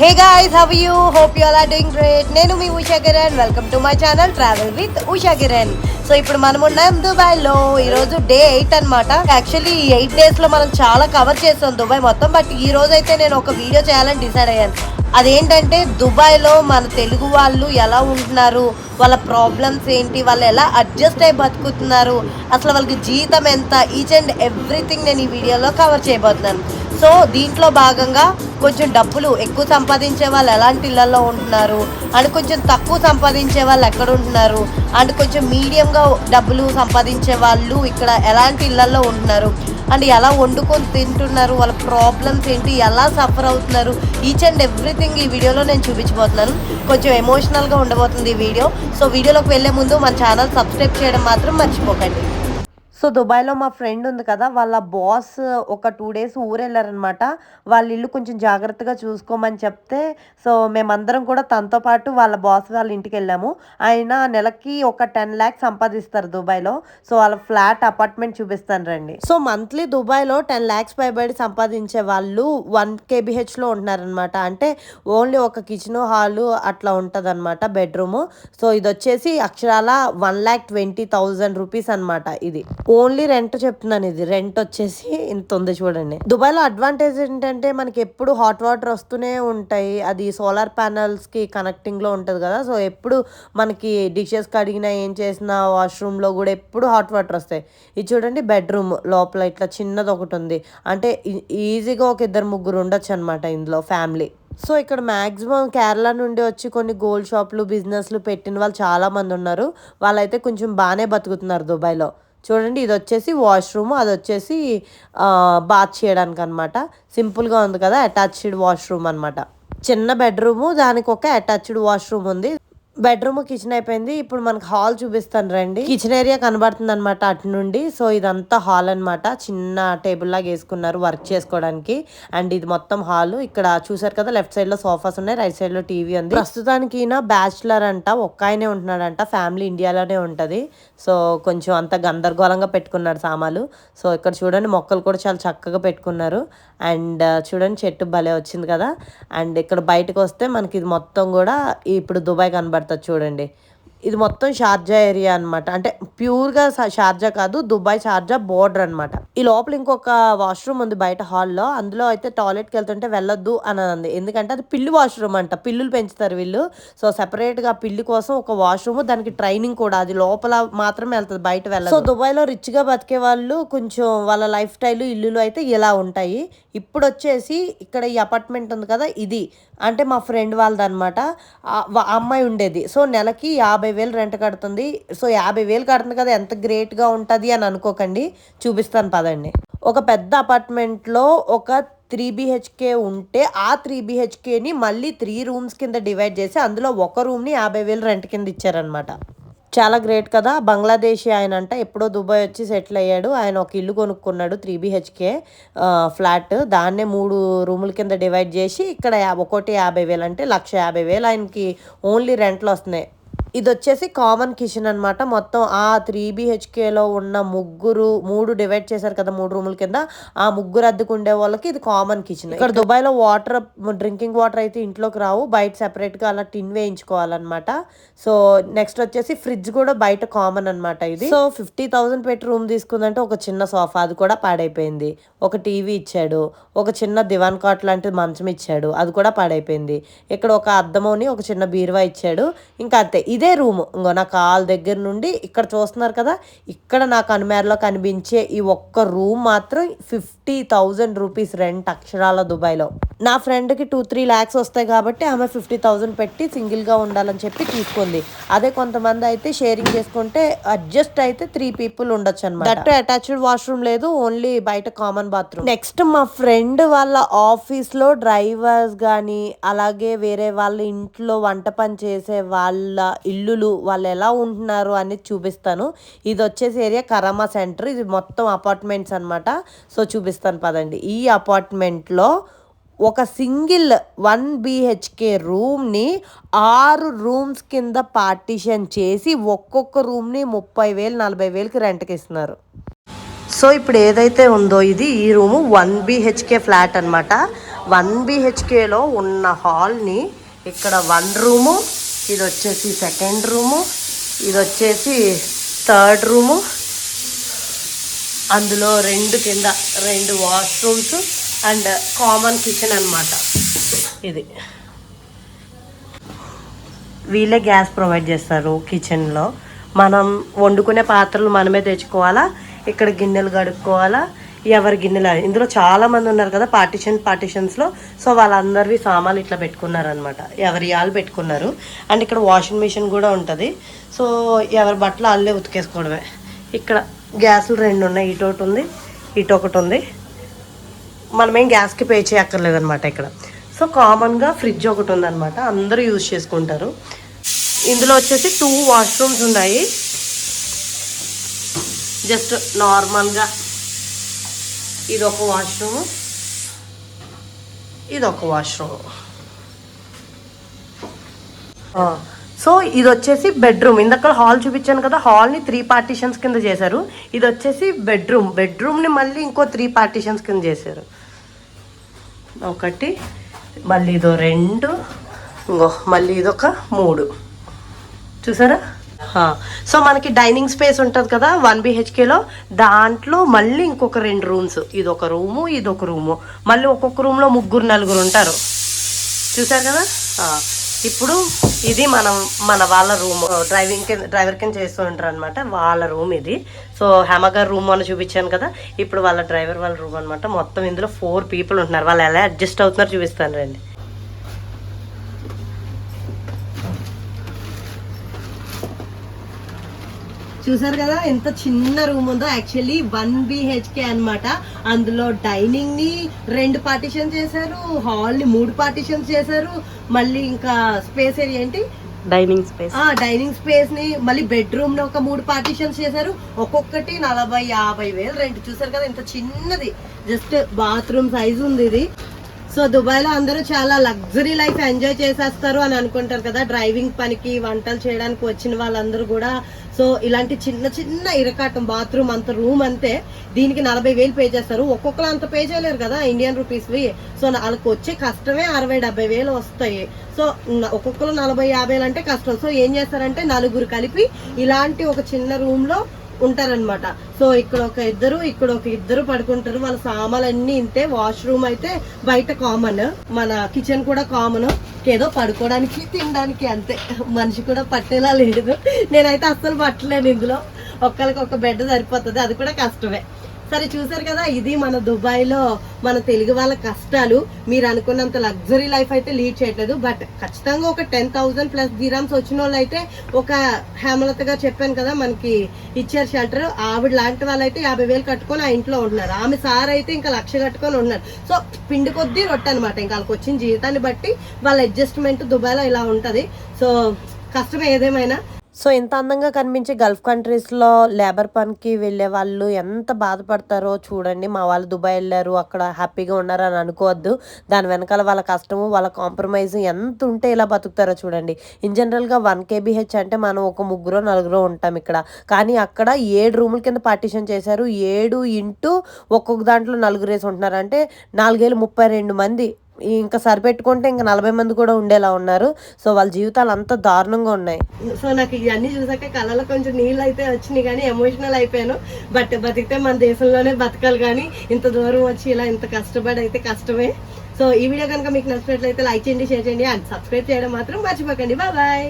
Hey guys how you hope you all are doing great నేను మీ Usha Kiran. Welcome to my channel travel with Usha Kiran. So ఇప్పుడు మనం ఉన్నాం దుబాయ్లో. ఈరోజు day eight అనమాట actually ఈ ఎయిట్ డేస్లో మనం చాలా కవర్ చేస్తాం దుబాయ్ మొత్తం. బట్ ఈ రోజు అయితే నేను ఒక వీడియో చేయాలని డిసైడ్ అయ్యాను. అదేంటంటే దుబాయ్లో మన తెలుగు వాళ్ళు ఎలా ఉంటున్నారు? వాళ్ళ ప్రాబ్లమ్స్ ఏంటి? వాళ్ళు ఎలా అడ్జస్ట్ అయి బతుకుతున్నారు? అసలు వాళ్ళకి జీతం ఎంత? ఈచ్ అండ్ ఎవ్రీథింగ్ నేను ఈ వీడియోలో కవర్ చేయబోతున్నాను. సో దీంట్లో భాగంగా కొంచెం డబ్బులు ఎక్కువ సంపాదించే వాళ్ళు ఎలాంటి ఇళ్ళలో ఉంటున్నారు? అండ్ కొంచెం తక్కువ సంపాదించే వాళ్ళు ఎక్కడ ఉంటున్నారు? అండ్ కొంచెం మీడియంగా డబ్బులు సంపాదించే వాళ్ళు ఇక్కడ ఎలాంటి ఇళ్ళలో ఉంటున్నారు? అండ్ ఎలా వండుకొని తింటున్నారు? వాళ్ళ ప్రాబ్లమ్స్ ఏంటి? ఎలా సఫర్ అవుతున్నారు? ఈచ్ అండ్ ఎవ్రీథింగ్ ఈ వీడియోలో నేను చూపించబోతున్నాను. కొంచెం ఎమోషనల్గా ఉండబోతుంది ఈ వీడియో. సో వీడియోలోకి వెళ్ళే ముందు మన ఛానల్ సబ్స్క్రైబ్ చేయడం మాత్రం మర్చిపోకండి. సో దుబాయ్లో మా ఫ్రెండ్ ఉంది కదా వాళ్ళ బాస్ ఒక టూ డేస్ ఊరెళ్ళారనమాట. వాళ్ళ ఇల్లు కొంచెం జాగ్రత్తగా చూసుకోమని చెప్తే సో మేమందరం కూడా తనతో పాటు వాళ్ళ బాస్ వాళ్ళ ఇంటికి వెళ్ళాము. ఆయన నెలకి ఒక టెన్ ల్యాక్స్ సంపాదిస్తారు దుబాయ్లో. సో వాళ్ళ ఫ్లాట్ అపార్ట్మెంట్ చూపిస్తాను రండి. సో మంత్లీ దుబాయ్లో టెన్ ల్యాక్స్ పైబడి సంపాదించే వాళ్ళు వన్ కేబిహెచ్లో ఉంటున్నారనమాట. అంటే ఓన్లీ ఒక కిచెన్ హాలు అట్లా ఉంటుంది అనమాట బెడ్రూమ్. సో ఇది వచ్చేసి అక్షరాల one lakh twenty thousand rupees అనమాట ఇది. ఓన్లీ రెంట్ చెప్తున్నాను ఇది. రెంట్ వచ్చేసి ఇంత ఉంది చూడండి. దుబాయ్లో అడ్వాంటేజ్ ఏంటంటే మనకి ఎప్పుడు హాట్ వాటర్ వస్తూనే ఉంటాయి. అది సోలార్ ప్యానల్స్కి కనెక్టింగ్లో ఉంటుంది కదా. సో ఎప్పుడు మనకి డిషెస్ కడిగినా ఏం చేసినా వాష్రూమ్లో కూడా ఎప్పుడు హాట్ వాటర్ వస్తాయి. ఇది చూడండి బెడ్రూమ్ లోపల ఇట్లా చిన్నది ఒకటి ఉంది. అంటే ఈజీగా ఒక ఇద్దరు ముగ్గురు ఉండొచ్చు అనమాట ఇందులో ఫ్యామిలీ సో ఇక్కడ మ్యాక్సిమం కేరళ నుండి వచ్చి కొన్ని గోల్డ్ షాప్లు బిజినెస్లు పెట్టిన వాళ్ళు చాలామంది ఉన్నారు. వాళ్ళైతే కొంచెం బాగానే బతుకుతున్నారు దుబాయ్లో. చూడండి ఇది వచ్చేసి వాష్రూమ్ అది వచ్చేసి బాత్ చేయడానికి అనమాట సింపుల్గా ఉంది కదా అటాచ్డ్ వాష్రూమ్ అనమాట చిన్న బెడ్రూము దానికి ఒక అటాచ్డ్ వాష్రూమ్ ఉంది. బెడ్రూమ్ కిచెన్ అయిపోయింది. ఇప్పుడు మనకు హాల్ చూపిస్తాను రండి. కిచెన్ ఏరియా కనబడుతుంది అనమాట అటు నుండి. సో ఇదంతా హాల్ అన్నమాట. చిన్న టేబుల్ లాగా వేసుకున్నారు వర్క్ చేసుకోవడానికి. అండ్ ఇది మొత్తం హాల్. ఇక్కడ చూసారు కదా లెఫ్ట్ సైడ్లో సోఫాస్ ఉన్నాయి రైట్ సైడ్లో టీవీ ఉంది. ప్రస్తుతానికి ఈయన బ్యాచులర్ అంట ఒక్క ఆయనే ఉంటున్నాడంట. ఫ్యామిలీ ఇండియాలోనే ఉంటది. సో కొంచెం అంత గందరగోళంగా పెట్టుకున్నారు సామాన్లు. సో ఇక్కడ చూడండి మొక్కలు కూడా చాలా చక్కగా పెట్టుకున్నారు. అండ్ చూడండి చెట్టు భలే వచ్చింది కదా. అండ్ ఇక్కడ బయటకు వస్తే మనకి ఇది మొత్తం కూడా ఇప్పుడు దుబాయ్ కనబడుతుంది. చూడండి. ఇది మొత్తం షార్జా ఏరియా అన్నమాట. అంటే ప్యూర్గా షార్జా కాదు దుబాయ్ షార్జా బోర్డర్ అన్నమాట. ఈ లోపల ఇంకొక వాష్రూమ్ ఉంది బయట హాల్లో. అందులో అయితే టాయిలెట్కి వెళ్తుంటే వెళ్ళొద్దు అని అంది ఎందుకంటే అది పిల్లి వాష్రూమ్ అంట. పిల్లులు పెంచుతారు వీళ్ళు. సో సెపరేట్గా పిల్లి కోసం ఒక వాష్రూమ్ దానికి ట్రైనింగ్ కూడా. అది లోపల మాత్రమే వెళ్తుంది బయట వెళ్ళదు. సో దుబాయ్లో రిచ్గా బతికే వాళ్ళు కొంచెం వాళ్ళ లైఫ్ స్టైల్ ఇల్లులు అయితే ఇలా ఉంటాయి. ఇప్పుడు వచ్చేసి ఇక్కడ ఈ అపార్ట్మెంట్ ఉంది కదా ఇది. అంటే మా ఫ్రెండ్ వాళ్ళదనమాట అమ్మాయి ఉండేది. సో నెలకి యాభై వేలు రెంట్ కడుతుంది. సో యాభై వేలు కడుతుంది కదా ఎంత గ్రేట్గా ఉంటుంది అని అనుకోకండి. చూపిస్తాను పదండి. ఒక పెద్ద అపార్ట్మెంట్లో ఒక త్రీ బిహెచ్కే ఉంటే ఆ త్రీ బిహెచ్కేని మళ్ళీ త్రీ రూమ్స్ కింద డివైడ్ చేసి అందులో ఒక రూమ్ని యాభై వేలు రెంట్ కింద ఇచ్చారనమాట చాలా గ్రేట్ కదా. బంగ్లాదేశీ ఆయన అంట ఎప్పుడో దుబాయ్ వచ్చి సెటిల్ అయ్యాడు. ఆయన ఒక ఇల్లు కొనుక్కున్నాడు త్రీ బిహెచ్కే ఫ్లాట్. దాన్నే మూడు రూముల కింద డివైడ్ చేసి ఇక్కడ ఒకటి యాభై వేలు అంటే లక్ష యాభై వేలు. ఆయనకి ఓన్లీ రెంట్లు వస్తున్నాయి. ఇది వచ్చేసి కామన్ కిచెన్ అన్నమాట. మొత్తం ఆ త్రీ బిహెచ్కేలో ఉన్న ముగ్గురు మూడు డివైడ్ చేశారు కదా మూడు రూముల కింద. ఆ ముగ్గురు అద్దెకు ఉండే వాళ్ళకి ఇది కామన్ కిచెన్. ఇక్కడ దుబాయ్లో వాటర్ డ్రింకింగ్ వాటర్ అయితే ఇంట్లోకి రావు. బయట సెపరేట్గా అలా టిన్ వేయించుకోవాలన్నమాట. సో నెక్స్ట్ వచ్చేసి ఫ్రిడ్జ్ కూడా బయట కామన్ అన్నమాట ఇది. సో ఫిఫ్టీ థౌసండ్ పెట్టి రూమ్ తీసుకుందంటే ఒక చిన్న సోఫా అది కూడా పాడైపోయింది. ఒక టీవీ ఇచ్చాడు. ఒక చిన్న దివాన్ కాట్ లాంటి మంచం ఇచ్చాడు. అది కూడా పాడైపోయింది. ఇక్కడ ఒక అద్దమోని ఒక చిన్న బీరువా ఇచ్చాడు. ఇంకా అంతే. ఇదే రూమ్. ఇంకో నా కాల్ దగ్గర నుండి ఇక్కడ చూస్తున్నారు కదా ఇక్కడ నాకు అనుమేరలో కనిపించే ఈ ఒక్క రూమ్ మాత్రం ఫిఫ్టీ థౌజండ్ రూపీస్ రెంట్ అక్షరాల దుబాయ్లో. నా ఫ్రెండ్కి టూ త్రీ ల్యాక్స్ వస్తాయి కాబట్టి ఆమె ఫిఫ్టీ థౌజండ్ పెట్టి సింగిల్గా ఉండాలని చెప్పి తీసుకుంది. అదే కొంతమంది అయితే షేరింగ్ చేసుకుంటే అడ్జస్ట్ అయితే త్రీ పీపుల్ ఉండొచ్చు అనమాట దట్ అటాచ్డ్ వాష్రూమ్ లేదు ఓన్లీ బయట కామన్ బాత్రూమ్. నెక్స్ట్ మా ఫ్రెండ్ వాళ్ళ ఆఫీస్లో డ్రైవర్స్ కానీ అలాగే వేరే వాళ్ళ ఇంట్లో వంట పని చేసే వాళ్ళ ఇల్లులు వాళ్ళు ఎలా ఉంటున్నారు అనేది చూపిస్తాను. ఇది వచ్చేసి ఏరియా కరామా సెంటర్. ఇది మొత్తం అపార్ట్మెంట్స్ అన్నమాట. సో చూపిస్తాను పదండి. ఈ అపార్ట్మెంట్లో ఒక సింగిల్ వన్ బిహెచ్కే రూమ్ని ఆరు రూమ్స్ కింద పార్టీషన్ చేసి ఒక్కొక్క రూమ్ని ముప్పై వేలు నలభై వేలకి రెంట్కి ఇస్తున్నారు. సో ఇప్పుడు ఏదైతే ఉందో ఇది ఈ రూము వన్ బిహెచ్కే ఫ్లాట్ అనమాట వన్ బిహెచ్కేలో ఉన్న హాల్ని ఇక్కడ వన్ రూము ఇది వచ్చేసి సెకండ్ రూము ఇది వచ్చేసి థర్డ్ రూము. అందులో రెండు కింద రెండు వాష్రూమ్స్ అండ్ కామన్ కిచెన్ అన్నమాట. ఇది. వీళ్ళే గ్యాస్ ప్రొవైడ్ చేస్తారు కిచెన్లో. మనం వండుకునే పాత్రలు మనమే తెచ్చుకోవాలా? ఇక్కడ గిన్నెలు కడుక్కోవాలా? ఎవరి గిన్నెలు ఇందులో చాలా మంది ఉన్నారు కదా పార్టిషన్ పార్టిషన్స్లో సో వాళ్ళందరివి సామాన్లు ఇట్లా పెట్టుకున్నారనమాట ఎవరి వాళ్ళు పెట్టుకున్నారు. అండ్ ఇక్కడ వాషింగ్ మిషన్ కూడా ఉంటుంది. సో ఎవరి బట్టలు వాళ్ళే ఉతికేసుకోవడమే. ఇక్కడ గ్యాసులు రెండు ఉన్నాయి. ఇటు ఒకటి ఉంది ఇటు ఒకటి ఉంది. మనమేం గ్యాస్కి పే చేయక్కర్లేదు అనమాట ఇక్కడ. సో కామన్గా ఫ్రిడ్జ్ ఒకటి ఉందన్నమాట. అందరూ యూజ్ చేసుకుంటారు. ఇందులో వచ్చేసి టూ వాష్రూమ్స్ ఉన్నాయి. జస్ట్ నార్మల్గా ఇది ఒక వాష్రూమ్. ఇది ఒక వాష్రూమ్. సో ఇది వచ్చేసి బెడ్రూమ్. ఇందాక హాల్ చూపించాను కదా హాల్ని త్రీ పార్టీషన్స్ కింద చేశారు. ఇది వచ్చేసి బెడ్రూమ్. బెడ్రూమ్ని మళ్ళీ ఇంకో త్రీ పార్టీషన్స్ కింద చేశారు. ఒకటి మళ్ళీ ఇదో రెండు ఇంకో మళ్ళీ ఇదొక మూడు. చూసారా? సో మనకి డైనింగ్ స్పేస్ ఉంటుంది కదా వన్ బిహెచ్కేలో దాంట్లో మళ్ళీ ఇంకొక రెండు రూమ్స్. ఇది ఒక రూము ఇది ఒక రూము. మళ్ళీ ఒక్కొక్క రూమ్లో ముగ్గురు నలుగురు ఉంటారు. చూసారు కదా? ఇప్పుడు ఇది మనం మన వాళ్ళ రూమ్. డ్రైవింగ్ కింద డ్రైవర్ కింద చేస్తూ ఉంటారు అనమాట వాళ్ళ రూమ్ ఇది. సో హేమగారు రూమ్ అని చూపించాను కదా. ఇప్పుడు వాళ్ళ డ్రైవర్ వాళ్ళ రూమ్ అనమాట మొత్తం ఇందులో ఫోర్ పీపుల్ ఉంటున్నారు. వాళ్ళు ఎలా అడ్జస్ట్ అవుతున్నారో చూపిస్తాను రండి. చూసారు కదా? ఎంత చిన్న రూమ్ ఉందో. యాక్చువల్లీ వన్ బిహెచ్కే అన్నమాట. అందులో డైనింగ్ని రెండు పార్టిషన్ చేశారు హాల్ని మూడు పార్టిషన్స్ చేశారు మళ్ళీ ఇంకా స్పేస్ ఏరియా ఏంటి? డైనింగ్ స్పేస్ ఆ డైనింగ్ స్పేస్ని మళ్ళీ బెడ్రూమ్ని ఒక మూడు పార్టిషన్స్ చేశారు. ఒక్కొక్కటి నలభై యాభై వేలు రెండు చూసారు కదా? ఇంత చిన్నది. జస్ట్ బాత్రూమ్ సైజ్ ఉంది ఇది. సో దుబాయ్లో అందరూ చాలా లగ్జరీ లైఫ్ ఎంజాయ్ చేసేస్తారు అని అనుకుంటారు కదా? డ్రైవింగ్ పనికి వంటలు చేయడానికి వచ్చిన వాళ్ళందరూ కూడా సో ఇలాంటి చిన్న చిన్న ఇరకాటం బాత్రూమ్ అంత రూమ్ అంతే. దీనికి నలభై వేలు పే చేస్తారు. ఒక్కొక్కరు అంత పే చేయలేరు కదా ఇండియన్ రూపీస్వి సో వాళ్ళకి వచ్చే కష్టమే అరవై డెబ్బై వేలు వస్తాయి. సో ఒక్కొక్కరు నలభై యాభై అంటే కష్టం. సో ఏం చేస్తారంటే నలుగురు కలిపి ఇలాంటి ఒక చిన్న రూమ్లో ఉంటారనమాట సో ఇక్కడ ఒక ఇద్దరు ఇక్కడ ఒక ఇద్దరు పడుకుంటారు. వాళ్ళ సామాన్లన్నీ ఇంతే. వాష్రూమ్ అయితే బయట కామన్. మన కిచెన్ కూడా కామన్. ఏదో పడుకోవడానికి తినడానికి అంతే. మనిషి కూడా పట్టేలా లేదు. నేనైతే అస్సలు పట్టలేను ఇందులో. ఒక్కరికి ఒక బెడ్ సరిపోతుంది. అది కూడా కష్టమే. సరే చూసారు కదా ఇది మన దుబాయ్లో మన తెలుగు వాళ్ళ కష్టాలు. మీరు అనుకున్నంత లగ్జరీ లైఫ్ అయితే లీడ్ చేయట్లేదు. బట్ ఖచ్చితంగా ఒక టెన్ థౌసండ్ ప్లస్ దిరామ్స్ వచ్చిన వాళ్ళు అయితే ఒక హేమలతగా చెప్పాను కదా మనకి ఇచ్చారు షెల్టర్ ఆవిడ లాంటి వాళ్ళైతే యాభై వేలు కట్టుకొని ఆ ఇంట్లో ఉంటున్నారు. ఆమె సార్ అయితే ఇంకా లక్ష కట్టుకొని ఉన్నారు సో పిండి కొద్దీ రొట్టె అనమాట ఇంకా వాళ్ళకి వచ్చిన జీవితాన్ని బట్టి వాళ్ళ అడ్జస్ట్మెంట్ దుబాయ్లో ఇలా ఉంటుంది. సో కష్టం ఏదేమైనా. సో ఇంత అందంగా కనిపించే గల్ఫ్ కంట్రీస్లో లేబర్ పనికి వెళ్ళే వాళ్ళు ఎంత బాధపడతారో చూడండి. మా వాళ్ళు దుబాయ్ వెళ్ళారు అక్కడ హ్యాపీగా ఉన్నారు అని అనుకోవద్దు. దాని వెనకాల వాళ్ళ కష్టము వాళ్ళ కాంప్రమైజ్ ఎంత ఉంటే ఇలా బతుకుతారో చూడండి. ఇన్ జనరల్గా వన్ కేబీహెచ్ అంటే మనం ఒక ముగ్గురు నలుగురు ఉంటాం ఇక్కడ. కానీ అక్కడ ఏడు రూముల కింద పార్టీషన్ చేశారు. ఏడు ఇంటూ ఒక్కొక్క దాంట్లో నలుగురు వేసి ఉంటున్నారు. అంటే నాలుగేళ్ళు ముప్పై రెండు మంది ఇంకా సరిపెట్టుకుంటే ఇంకా నలభై మంది కూడా ఉండేలా ఉన్నారు. సో వాళ్ళ జీవితాలు అంత దారుణంగా ఉన్నాయి. సో నాకు ఇవన్నీ చూసాక కళ్ళలో కొంచెం నీళ్ళు అయితే వచ్చినాయి కానీ ఎమోషనల్ అయిపోయాను. బట్ బతికితే మన దేశంలోనే బతకాలి కానీ ఇంత దూరం వచ్చి ఇలా ఇంత కష్టపడి అయితే కష్టమే. సో ఈ వీడియో కనుక మీకు నచ్చినట్లయితే లైక్ చేయండి షేర్ చేయండి అండ్ సబ్స్క్రైబ్ చేయడం మాత్రం మర్చిపోకండి. బాయ్.